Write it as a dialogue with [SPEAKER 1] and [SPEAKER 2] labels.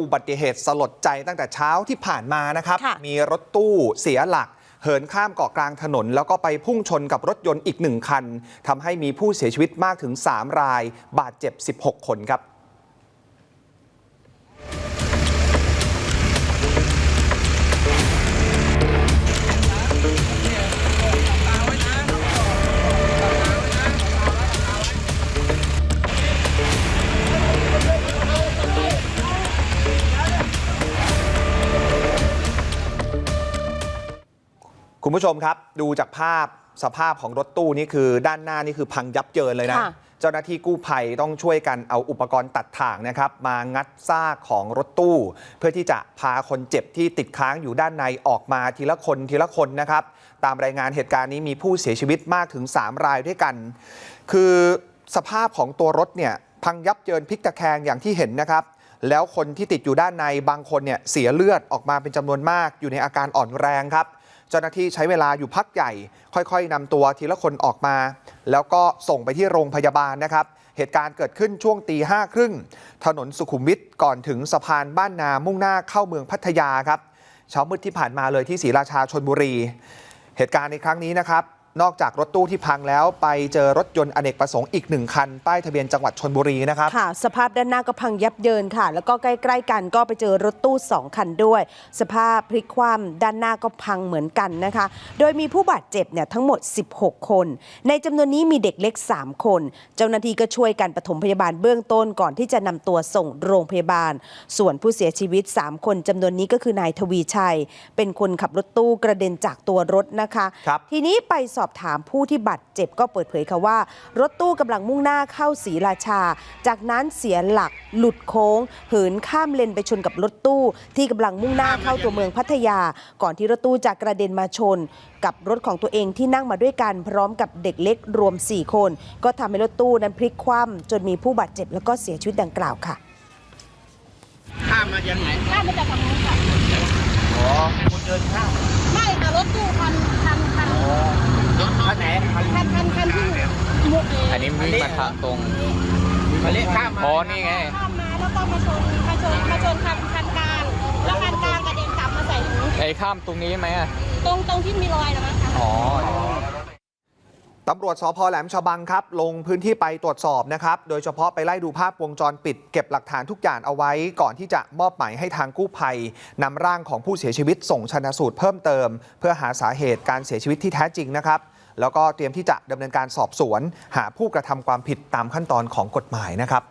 [SPEAKER 1] อุบัติเหตุสลดใจตั้งแต่เช้าที่ผ่านมานะครับ
[SPEAKER 2] ค่ะ
[SPEAKER 1] มีรถตู้เสียหลัก เหินข้ามเกาะกลางถนน แล้วก็ไปพุ่งชนกับรถยนต์อีกหนึ่งคันทำให้มีผู้เสียชีวิตมากถึง 3 ราย บาดเจ็บ 16 คนครับ คุณผู้ชมครับ ดูจากภาพสภาพของรถตู้นี่คือด้านหน้านี่คือพังยับเยินเลยนะ
[SPEAKER 2] ค่ะ
[SPEAKER 1] เจ้าหน้าที่กู้ภัยต้องช่วยกันเอาอุปกรณ์ตัดถ่างนะครับ มางัดซากของรถตู้ เพื่อที่จะพาคนเจ็บที่ติดค้างอยู่ด้านในออกมาทีละคนทีละคนนะครับ ตามรายงานเหตุการณ์นี้มีผู้เสียชีวิตมากถึง 3 รายด้วยกัน คือสภาพของตัวรถเนี่ยพังยับเยินพลิกตะแคงอย่างที่เห็นนะครับ แล้วคนที่ติดอยู่ด้านในบางคนเนี่ยเสียเลือดออกมาเป็นจำนวนมากอยู่ในอาการอ่อนแรงครับ เจ้าหน้าที่ใช้เวลาอยู่พักใหญ่ ค่อยๆนำตัวทีละคนออกมา แล้วก็ส่งไปที่โรงพยาบาลนะครับ เหตุการณ์เกิดขึ้นช่วงตีห้าครึ่งถนนสุขุมวิทก่อนถึงสะพานบ้านนามุ่งหน้าเข้าเมืองพัทยาครับเช้ามืดที่ผ่านมาเลยที่ศรีราชาชนบุรี เหตุการณ์ในครั้งนี้นะครับ นอกจากรถตู้ที่พังแล้วไปเจอรถยนต์อเนกประสงค์อีกหนึ่งคัน ป้ายทะเบียนจังหวัดชนบุรีนะครับ
[SPEAKER 2] ค่ะ สภาพด้านหน้าก็พังยับเยินค่ะ แล้วก็ใกล้ ๆ กันก็ไปเจอรถตู้ 2 คันด้วย สภาพพลิกคว่ำด้านหน้าก็พังเหมือนกันนะคะ โดยมีผู้บาดเจ็บเนี่ยทั้งหมด 16 คน ในจำนวนนี้มีเด็กเล็ก 3 คน เจ้าหน้าที่ก็ช่วยกันปฐมพยาบาลเบื้องต้นก่อนที่จะนำตัวส่งโรงพยาบาล ส่วนผู้เสียชีวิต 3 คนจำนวนนี้ก็คือนายทวีชัย เป็นคนขับรถตู้กระเด็นจากตัวรถนะคะ
[SPEAKER 1] ครับ
[SPEAKER 2] ทีนี้ไปสอบถามผู้ที่บาดเจ็บก็เปิดเผยค่ะว่า รถตู้กำลังมุ่งหน้าเข้าศรีราชา จากนั้นเสียหลักหลุดโค้ง เหินข้ามเลนไปชนกับรถตู้ ที่กำลังมุ่งหน้าเข้าตัวเมืองพัทยา ก่อนที่รถตู้จะกระเด็นมาชน กับรถของตัวเองที่นั่งมาด้วยกันพร้อมกับเด็กเล็กรวม 4 คน ก็ทำให้รถตู้นั้นพลิกคว่ำจนมีผู้บาดเจ็บแล้วก็เสียชีวิตดังกล่าวค่ะ
[SPEAKER 3] ข้ามมายังไง
[SPEAKER 4] ข้ามมาจากฝั่งนู้นค่ะ
[SPEAKER 3] อ๋อคนเดินข้าม
[SPEAKER 4] ไม่ค่ะรถตู้คันคันคัน
[SPEAKER 3] รถคันไหนคัน
[SPEAKER 4] คันคันคันที่หมวกเอ
[SPEAKER 5] อันนี้วิ่งมาทางตรง
[SPEAKER 3] มาเรียกข้ามมา
[SPEAKER 5] อ๋อนี่ไง
[SPEAKER 4] ข้ามมาแล้วก็มาชนมาชนมาชนคันคันกลางแล้วคันกลางกระเด็นกลับมาใส่หนู
[SPEAKER 5] ไอ้ข้ามตรงนี้ไหมอะ
[SPEAKER 4] ตรงตรงที่มีรอยนะมั้งคะ
[SPEAKER 5] อ๋อ
[SPEAKER 1] ตำรวจสพแหลมฉบังครับ ลงพื้นที่ไปตรวจสอบนะครับ โดยเฉพาะไปไล่ดูภาพวงจรปิด เก็บหลักฐานทุกอย่างเอาไว้ ก่อนที่จะมอบหมายให้ทางกู้ภัยนำร่างของผู้เสียชีวิตส่งชนะสูตรเพิ่มเติม เพื่อหาสาเหตุการเสียชีวิตที่แท้จริงนะครับ แล้วก็เตรียมที่จะดำเนินการสอบสวน หาผู้กระทำความผิดตามขั้นตอนของกฎหมายนะครับ